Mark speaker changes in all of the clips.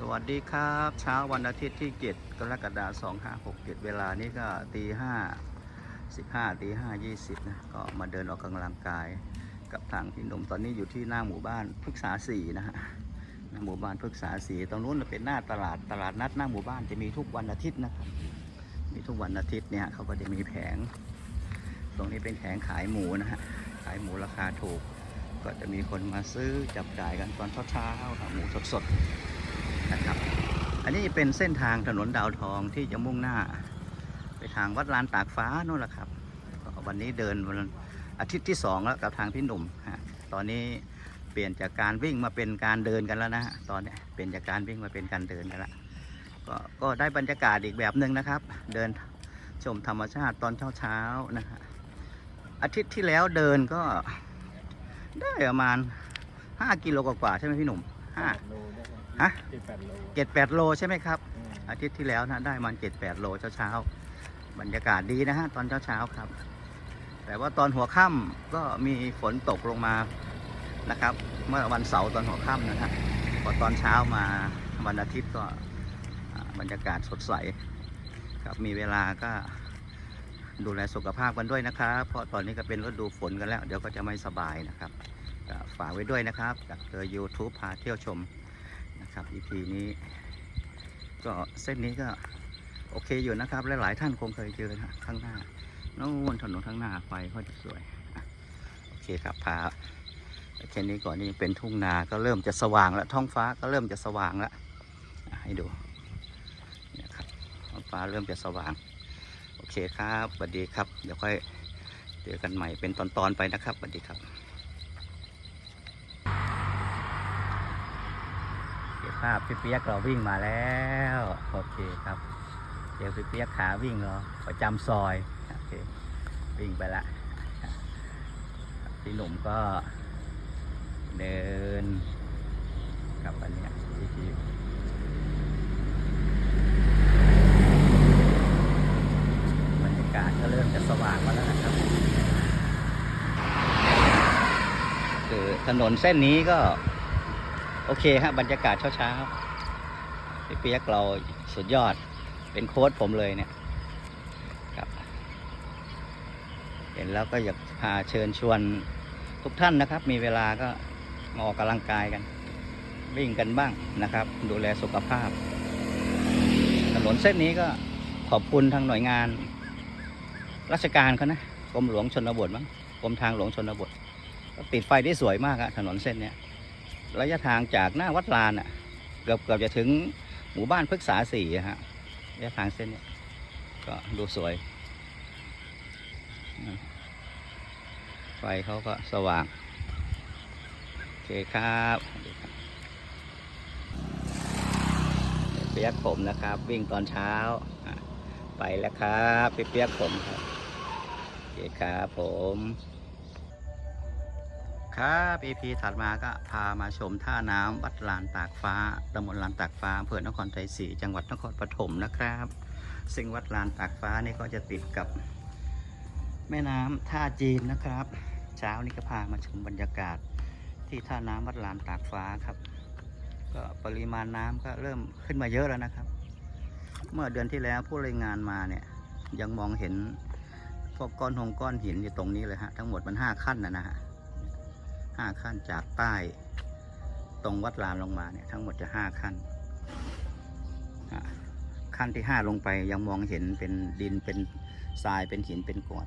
Speaker 1: สวัสดีครับ เช้าวันอาทิตย์ที่ 7 กรกฎาคม2567 เวลานี้ก็ตีห้าสิบห้าตีห้ายี่สิบนะก็มาเดินออกกำลังกายกับทางพี่หนุ่มตอนนี้อยู่ที่หน้าหมู่บ้านพฤกษาสีนะฮะหน้าหมู่บ้านพฤกษาสีตรงนู้นเป็นหน้าตลาดตลาดนัดหน้าหมู่บ้านจะมีทุกวันอาทิตย์นะครับมีทุกวันอาทิตย์เนี่ยเขาก็จะมีแผง ตรงนี้เป็นแผงขายหมูนะฮะขายหมูราคาถูก ก็จะมีคนมาซื้อจับจ่ายกันตอนเช้าๆหมูสดๆ นะครับ อันนี้เป็นเส้นทางถนนดาวทองที่จะมุ่งหน้า ไปทางวัดลานตากฟ้านู่นแหละครับวันนี้เดินวันอาทิตย์ที่สองแล้วกับทางพี่หนุ่มฮะตอนนี้เปลี่ยนจากการวิ่งมาเป็นการเดินกันแล้วนะตอนนี้เปลี่ยนจากการวิ่งมาเป็นการเดินกันละก็ก็ได้บรรยากาศอีกแบบหนึ่งนะครับ เดินชมธรรมชาติตอนเช้าๆนะฮะอาทิตย์ที่แล้วเดินก็ได้ประมาณ5กิโลกว่าใช่ไหมพี่หนุ่มห้า
Speaker 2: โล
Speaker 1: ฮะ
Speaker 2: เจ็ดแปดโล
Speaker 1: เจ็ดแปดโลใช่ไหมครับ
Speaker 2: อืม
Speaker 1: อาทิตย์ที่แล้วนะได้มันเจ็ดแปดโลเช้าๆบรรยากาศดีนะฮะตอนเช้าๆครับ แต่ว่าตอนหัวค่ำก็มีฝนตกลงมานะครับ เมื่อวันเสาร์ตอนหัวค่ำนะฮะพอตอนเช้ามาวันอาทิตย์ก็อ่าบรรยากาศสดใสครับมีเวลาก็ดูแลสุขภาพกันด้วยนะครับ เพราะตอนนี้ก็เป็นฤดูฝนกันแล้ว เดี๋ยวก็จะไม่สบายนะครับก็ฝากไว้ด้วยนะครับจากเจอ YouTube พาเที่ยวชม นะครับ EP นี้ ก็เส้นนี้ก็โอเคอยู่นะครับและหลายท่านคงเคยเจอนะข้างหน้านู้นถนนข้างหน้าไฟก็จะสวยโอเคครับพาแค่นี้ก่อนนี่เป็นทุ่งนาก็เริ่มจะสว่างแล้วท้องฟ้าก็เริ่มจะสว่างแล้วให้ดูนี่ยครับท้องฟ้าเริ่มจะสว่าง โอเคครับสวัสดีครับ เดี๋ยวค่อยเจอกันใหม่เป็นตอนๆไปนะครับสวัสดีครับโอเคภาพพี่เปียกเราวิ่งมาแล้วโอเคครับ เดี๋ยวพี่เปียกขาวิ่งเหรอประจำซอยโอเควิ่งไปละพี่หนุ่มก็เดินครับอันเนี้ยวิธีบรรยากาศก็เริ่มจะสว่างมาแล้วนะครับคือถนนเส้นนี้ก็ โอเคฮะบรรยากาศเช้าๆพี่เปียกเราสุดยอดเป็นโค้ชผมเลยเนี่ยครับเห็นแล้วก็อยากพาเชิญชวนทุกท่านนะครับ มีเวลาก็มาออกกำลังกายกัน วิ่งกันบ้างนะครับ ดูแลสุขภาพ ถนนเส้นนี้ก็ขอบคุณทางหน่วยงาน ราชการเขานะกรมหลวงชนบทมั้งกรมทางหลวงชนบทก็ติดไฟได้สวยมากอะถนนเส้นเนี้ย ระยะทางจากหน้าวัดลานอะ เกือบเกือบจะถึงหมู่บ้านพฤกษาสี่ฮะระยะทางเส้นเนี้ยก็ดูสวย ไฟเขาก็สว่าง โอเคครับเปียกผมนะครับ วิ่งตอนเช้า ไปแล้วครับเปียกผมครับโอเคครับผม ครับ EP ถัดมาก็พามาชมท่าน้ำวัดลานตากฟ้าตำบลลานตากฟ้าอำเภอนครไทยศรีจังหวัดนครปฐมนะครับ ซึ่งวัดลานตากฟ้านี่ก็จะติดกับแม่น้ำท่าจีนนะครับ เช้านี้ก็พามาชมบรรยากาศที่ท่าน้ำวัดลานตากฟ้าครับ ก็ปริมาณน้ำก็เริ่มขึ้นมาเยอะแล้วนะครับ เมื่อเดือนที่แล้วผู้รายงานมาเนี่ยยังมองเห็นพวกก้อนหงก้อนหินอยู่ตรงนี้เลยฮะทั้งหมดมันห้าขั้นนะนะฮะ ห้าขั้นจากใต้ตรงวัดลานลงมาเนี่ยทั้งหมดจะห้าขั้น ขั้นที่ห้าลงไปยังมองเห็นเป็นดินเป็นทรายเป็นหินเป็นกรวด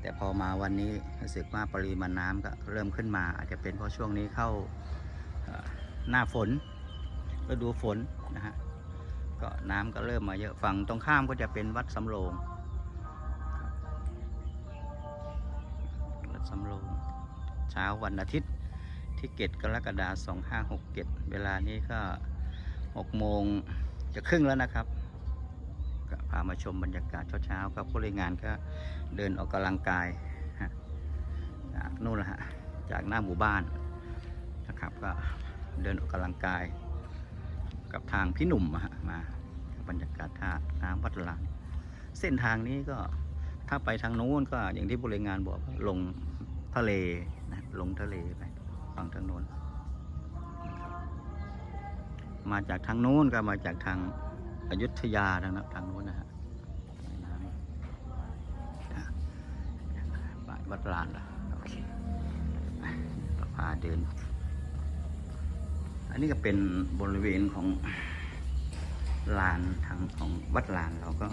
Speaker 1: แต่พอมาวันนี้รู้สึกว่าปริมาณน้ำก็เริ่มขึ้นมา อาจจะเป็นเพราะช่วงนี้เข้าหน้าฝนฤดูฝนนะฮะก็น้ำก็เริ่มมาเยอะฝั่งตรงข้ามก็จะเป็นวัดสำโรงวัดสำโรง เช้าวันอาทิตย์ที่เกตกรกฎาคม2567 เวลานี้ก็6โมงจะครึ่งแล้วนะครับก็พามาชมบรรยากาศเช้าๆครับผู้รายงานก็เดินออกกำลังกายจากนู่นแหละฮะจากหน้าหมู่บ้านนะครับก็เดินออกกำลังกาย กับทางพี่หนุ่มมาบรรยากาศท่าน้ำวัดลานเส้นทางนี้ก็ถ้าไปทางนู้นก็อย่างที่บริงานบอกลง ทะเลนะลงทะเลไปฝั่งทางโน้นมาจากทางโน้นก็มาจากทางอยุธยาทางนั้นทางโน้นนะฮะน้ำบ้านวัดลานละโอเคอะเราพาเดิน อันนี้ก็เป็นบริเวณของลานทางของวัดลานเราก็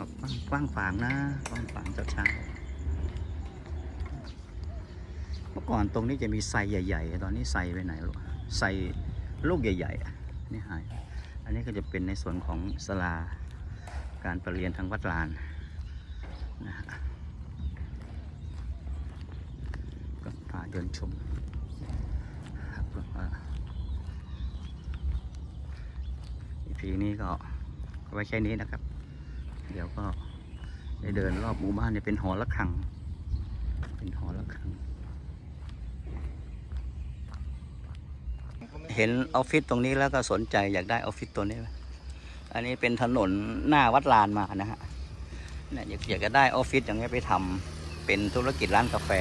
Speaker 1: กว้างขวางนะกว้างขวางเช้า ก่อนตรงนี้จะมีไซใหญ่ ๆ ตอนนี้ไซไปไหนลูกไซลูกใหญ่ๆอะนี่หาย อันนี้ก็จะเป็นในส่วนของสลาการประเรียนทางวัดลานนะฮะก็พาเดินชมครับว่า EP นี้ก็ไว้แค่นี้นะครับ เดี๋ยวก็ได้เดินรอบหมู่บ้านเนี่ยเป็นหอระฆัง เป็นหอระฆัง เห็นออฟฟิศตรงนี้แล้วก็สนใจอยากได้ออฟฟิศตัวนี้ อันนี้เป็นถนนหน้าวัดลานมานะฮะเนี่ยอยากอยากจะได้ออฟฟิศอย่างเงี้ยไปทำเป็นธุรกิจร้านกาแฟ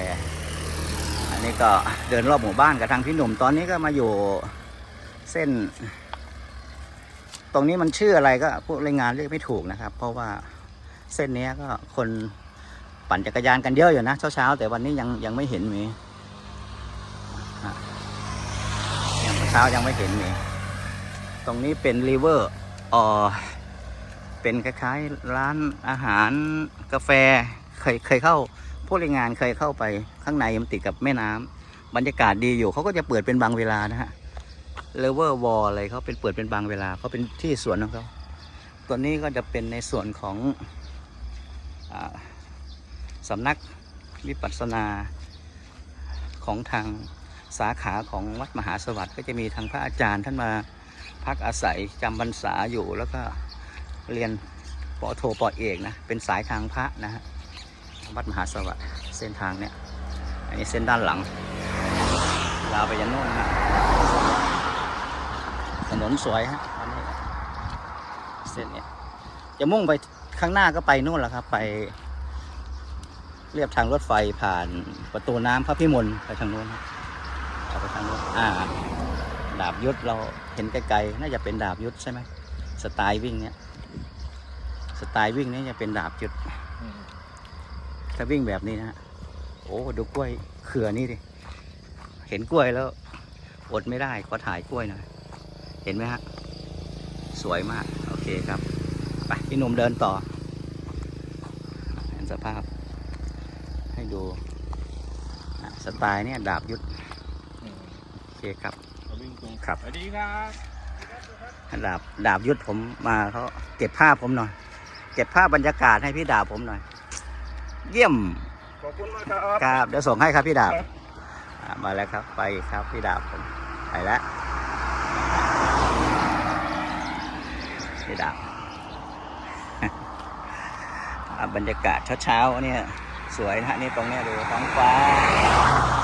Speaker 1: อันนี้ก็เดินรอบหมู่บ้านกับทางพี่หนุ่มตอนนี้ก็มาอยู่เส้น ตรงนี้มันชื่ออะไรก็พวกรายงานเรียกไม่ถูกนะครับ เพราะว่าเส้นนี้ก็คนปั่นจักรยานกันเยอะอยู่นะเช้าๆแต่วันนี้ยังยังไม่เห็นมีอะยัง เช้ายังไม่เห็นมีตรงนี้เป็นรีเวอร์อ่อเป็นคล้ายๆร้านอาหารกาแฟเคยเคยเข้าพวกรายงานเคยเข้าไปข้างในมันติดกับแม่น้ำบรรยากาศดีอยู่เขาก็จะเปิดเป็นบางเวลานะฮะเลเวอร์วอลอะไรเขาเป็นเปิดเป็นบางเวลาเขาเป็นที่สวนของเขาตัวนี้ก็จะเป็นในส่วนของอสำนักวิปัสสนาของทาง สาขาของวัดมหาสวัสดิ์ก็จะมีทางพระอาจารย์ท่านมาพักอาศัยจำพรรษาอยู่แล้วก็เรียนปอโทปอเอกนะเป็นสายทางพระนะฮะวัดมหาสวัสดิ์เส้นทางเนี้ยอันนี้เส้นด้านหลังลาวไปยันโน่นนะฮะถนนสวยฮะอันนี้เส้นเนี้ยจะมุ่งไปข้างหน้าก็ไปนู่นแหละครับ ไปเรียบทางรถไฟผ่านประตูน้ำพระพิมลไปทางนู้นครับ ทางนู้นอ่า ดาบยุทธเราเห็นไกลๆน่าจะเป็นดาบยุทธใช่ไหมสไตล์วิ่งเนี้ยสไตล์วิ่งนี้จะเป็นดาบยุทธถ้าวิ่งแบบนี้นะโอ้ดูกล้วยเขื่อนี่ดิเห็นกล้วยแล้ว อดไม่ได้ขอถ่ายกล้วยหน่อยเห็นไหมฮะสวยมาก โอเคครับไปพี่หนุ่มเดินต่อเห็นสภาพให้ดูสไตล์เนี่ยดาบยุทธ เคครับ
Speaker 2: วิ่งตรง
Speaker 1: ครับ
Speaker 2: สวัสดีครับ
Speaker 1: ดาบดาบยุทธผมมาเขาเก็บภาพผมหน่อย เก็บภาพบรรยากาศให้พี่ดาบผมหน่อย เยี่ยม
Speaker 2: ขอบคุณมากครับ
Speaker 1: ครับเดี๋ยวส่งให้ครับพี่ดาบอะมาแล้วครับ ไปครับพี่ดาบผมไปแล้วพี่ดาบอะบรรยากาศเช้าๆเนี่ยสวยนะฮะนี่ตรงเนี้ยดูท้องฟ้าสวยโอ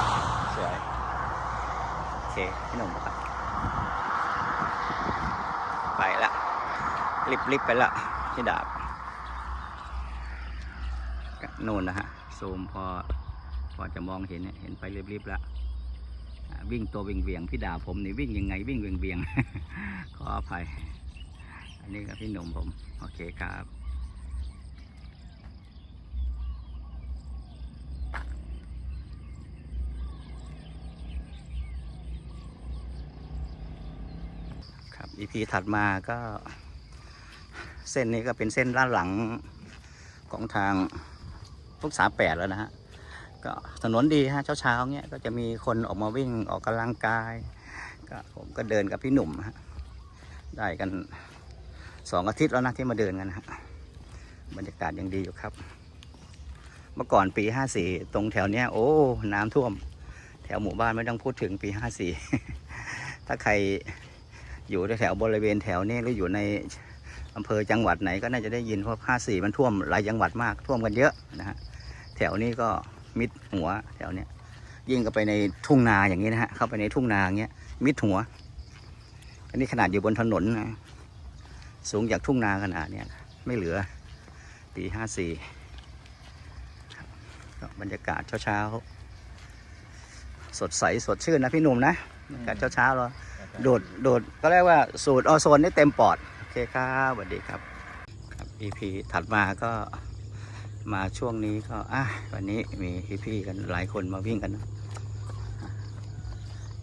Speaker 1: เคพี่หนุ่มครับไปละรีบๆไปละพี่ดาบนู่นนะฮะซูมพอพอจะมองเห็นเห็นไปรีบๆแล้ววิ่งตัวเวียงพี่ดาผมนี่วิ่งยังไงวิ่งเวียงๆขออภัย อันนี้ก็พี่หนุ่มผม โอเคครับ EP ถัดมาก็ เส้นนี้ก็เป็นเส้นด้านหลังของทางทุกสาแปดแล้วนะฮะ ก็ถนนดีฮะเช้าๆเนี้ยก็จะมีคนออกมาวิ่งออกกำลังกาย ก็ผมก็เดินกับพี่หนุ่มฮะได้กันสองอาทิตย์แล้วนะที่มาเดินกันฮะบรรยากาศยังดีอยู่ครับ เมื่อก่อนปีห้าสี่ตรงแถวเนี้ยโอ้น้ำท่วม แถวหมู่บ้านไม่ต้องพูดถึงปีห้าสี่ถ้าใคร อยู่แถวบริเวณแถวนี้หรืออยู่ในอำเภอจังหวัดไหนก็น่าจะได้ยินเพราะห้าสีมันท่วมหลายจังหวัดมากท่วมกันเยอะนะฮะแถวนี้ก็มิดหัวแถวเนี้ยยิ่งก็ไปในทุ่งนาอย่างนี้นะฮะเข้าไปในทุ่งนาอย่างเงี้ยมิดหัว อันนี้ขนาดอยู่บนถนนนะสูงจากทุ่งนาขนาดเนี้ยไม่เหลือปีห้าสี่บรรยากาศเช้าๆสดใสสดชื่นนะพี่หนุ่มนะบรรยากาศเช้าๆเรา โดดโดดก็เรียกว่าสูดออโซนได้เต็มปอด โอเคครับสวัสดีครับครับ EP ถัดมาก็มาช่วงนี้ก็อะวันนี้มีพี่ๆกันหลายคนมาวิ่งกันนะ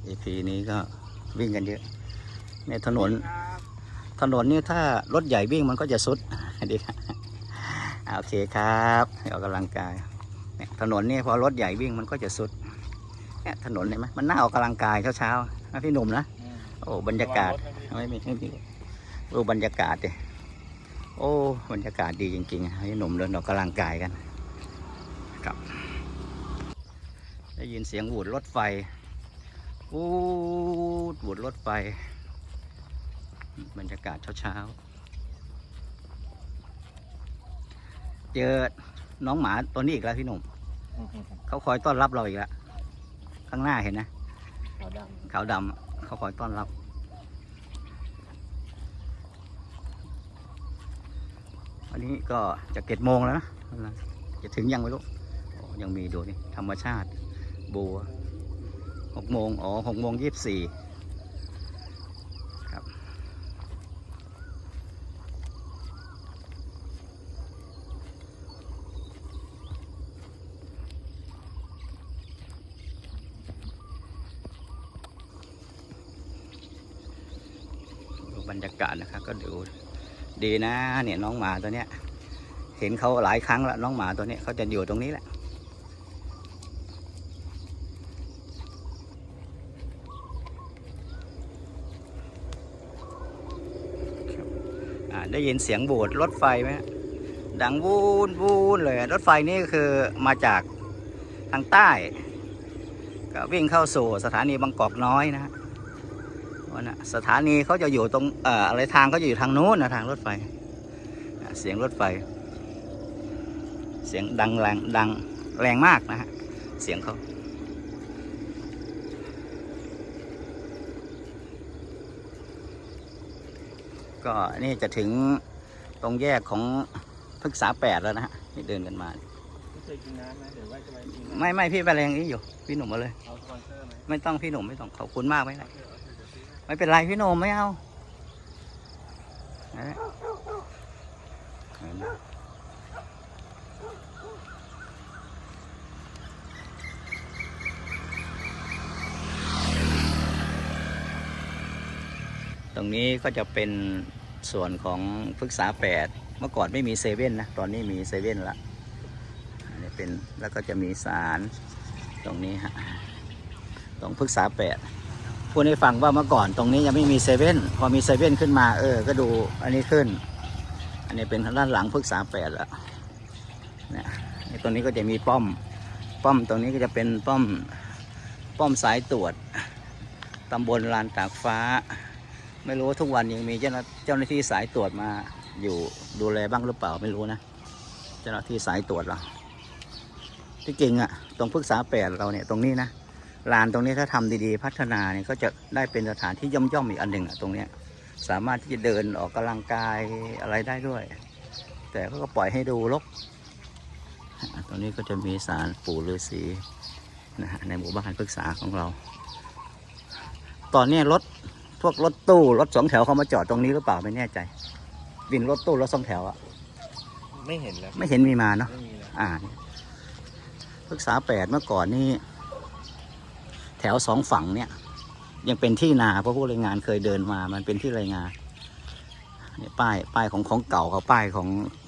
Speaker 1: EP นี้ก็วิ่งกันเยอะ ในถนน ถนนนี่ถ้ารถใหญ่วิ่งมันก็จะสุดดีครับโอเคครับออกกำลังกายเนี่ยถนนนี่พอรถใหญ่วิ่งมันก็จะสุดเนี่ยถนนเห็นไหมมันน่าออกกำลังกายเช้าๆนะพี่หนุ่มนะ โอ้บรรยากาศไม่มีไม่มีดูบรรยากาศดิโอ้บรรยากาศดีจริงๆให้หนุ่มเดินออกกำลังกายกันครับ ได้ยินเสียงหวูดรถไฟวูดหวูดรถไฟ บรรยากาศเช้าๆ เจอน้องหมาตัวนี้อีกแล้วพี่หนุ่ม เขาคอยต้อนรับเราอีกแล้ว ข้างหน้าเห็นนะ
Speaker 2: ขาวด
Speaker 1: ขาวดำอะ เขาคอยต้อนรับวันนี้ก็จะเก็ดโมงแล้วนะจะถึงยังไม่รู้ยังมีดูนี่ธรรมชาติบัวหกโมงอ๋อหกโมงยี่สิบสี่ บรรยากาศนะครับก็ดูดีนะเนี่ยน้องหมาตัวเนี้ย เห็นเขาหลายครั้งแล้วน้องหมาตัวเนี้ยเขาจะอยู่ตรงนี้แหละได้ยินเสียงโบดรถไฟไหมดังวูนวูนเลย รถไฟนี่คือมาจากทางใต้ ก็วิ่งเข้าสู่สถานีบางกอกน้อยนะฮะ นะสถานีเขาจะอยู่ตรงเอ่ออะไรทางเขาจะอยู่ทางโน้นนะทางรถไฟอะเสียงรถไฟ เสียงดังแรงดังแรงมากนะฮะเสียงเขาก็นี่จะถึงตรงแยกของพฤกษาแปดแล้วนะฮะที่เดินกันมาำ
Speaker 2: ไม่เคยกินน้ำไหมเดี๋ยวว่าจะไปกินน้ำ
Speaker 1: ไม่ไม่พี่ไปแรงนี้อยู่ พี่หนุ่มมาเลย
Speaker 2: เอาสปอนเซอร์ไหม
Speaker 1: ไม่ต้องพี่หนุ่มไม่ต้องขอบคุณมากไหมล่ะ ไม่เป็นไรพี่โนมไม่เอาตรงนี้ก็จะเป็นส่วนของพฤกษาแปดเมื่อก่อนไม่มีเซเว่นนะ ตอนนี้มีเซเว่นละอันนี้เป็นแล้วก็จะมีสารตรงนี้ฮะตรงพฤกษาแปด พูดให้ฟังว่าเมื่อก่อนตรงนี้ยังไม่มีเซเว่นพอมีเซเว่นขึ้นมา เออ ก็ดูอันนี้ขึ้น อันนี้เป็นทางด้านหลังพฤกษาแปดแล้วเนี่ยตรงนี้ก็จะมีป้อม ป้อมตรงนี้ก็จะเป็นป้อม ป้อมสายตรวจตำบลลานตากฟ้า ไม่รู้ว่าทุกวันยังมีเจ้าหน้าเจ้าหน้าที่สายตรวจมาอยู่ดูแลบ้างหรือเปล่าไม่รู้นะ เจ้าหน้าที่สายตรวจเราที่จริงอะตรงพฤกษาแปดเราเนี่ยตรงนี้นะ ลานตรงนี้ถ้าทำดีๆ พัฒนาเนี่ยก็จะได้เป็นสถานที่ย่อมๆอีกอันหนึ่งอะตรงเนี้ยสามารถที่จะเดินออกกำลังกายอะไรได้ด้วย แต่เขาก็ปล่อยให้ดูรกอะตรงนี้ก็จะมีสารปู่ฤาษีนะฮะในหมู่บ้านพฤกษาของเรา ตอนนี้รถพวกรถตู้รถสองแถวเขามาจอดตรงนี้หรือเปล่าไม่แน่ใจวินรถตู้รถสองแถวอะ
Speaker 2: ไม่เห็นแล้ว
Speaker 1: ไม่เห็นมีมาเนาะ
Speaker 2: ไม่มีแล้ว
Speaker 1: อ่าพฤกษาแปดเมื่อก่อนนี่ แถวสองฝั่งเนี่ย ยังเป็นที่นาเพราะผู้รายงานเคยเดินมา มันเป็นที่รายงานเนี่ยป้ายป้ายของของเก่าเขาป้ายของ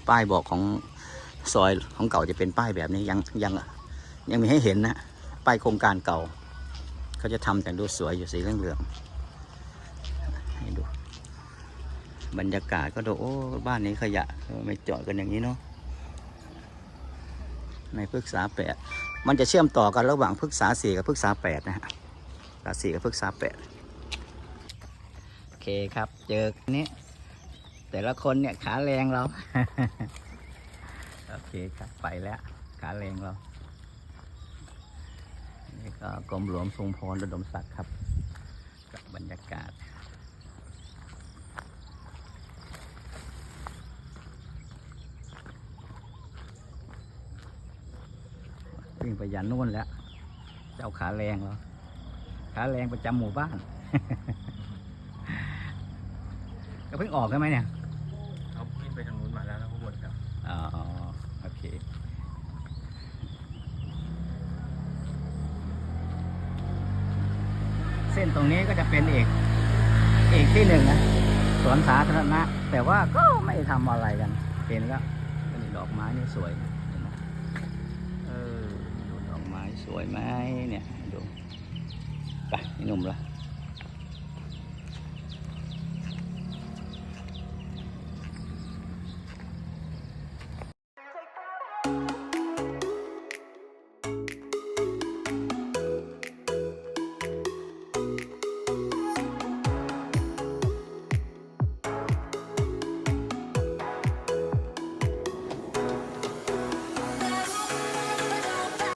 Speaker 1: ป้ายบอกของซอยของเก่าจะเป็นป้ายแบบนี้ยังยังยังมีให้เห็นนะป้ายโครงการเก่าเขาจะทำแต่ดูสวยอยู่สีเหลืองๆให้ดูบรรยากาศก็ดูโอ้บ้านนี้ขยะไม่จอดกันอย่างนี้เนาะ ในพฤกษาแปดมันจะเชื่อมต่อกันระหว่างพฤกษาสี่กับพฤกษาแปดนะฮะพฤกษาสี่กับพฤกษาแปดโอเคครับ เจอนี้ แต่ละคนเนี่ยขาแรงเรา โอเคครับไปแล้ว ขาแรงเรานี่ก็กรมหลวงทรงพรระดมศักดิ์ครับกับบรรยากาศ วิ่งไปยันนู่นแล้ว เจ้าขาแรงเราขาแรงประจำหมู่บ้าน ก็เพิ่งออกใช่ไหมเนี่ย
Speaker 2: เขาวิ่งไปทางนู้นมาแล้วแล้วก็วนกลับ
Speaker 1: อ๋อโอเคเส้นตรงนี้ก็จะเป็นอีกอีกที่หนึ่งนะสวนสาธารณะ แต่ว่าก็ไม่ทำอะไรกัน เห็นแล้วนี่ดอกไม้นี่สวยนะเห็นไหมเออดูดอกไม้ส วยไหมเนี่ยดูไปหนุ่มละ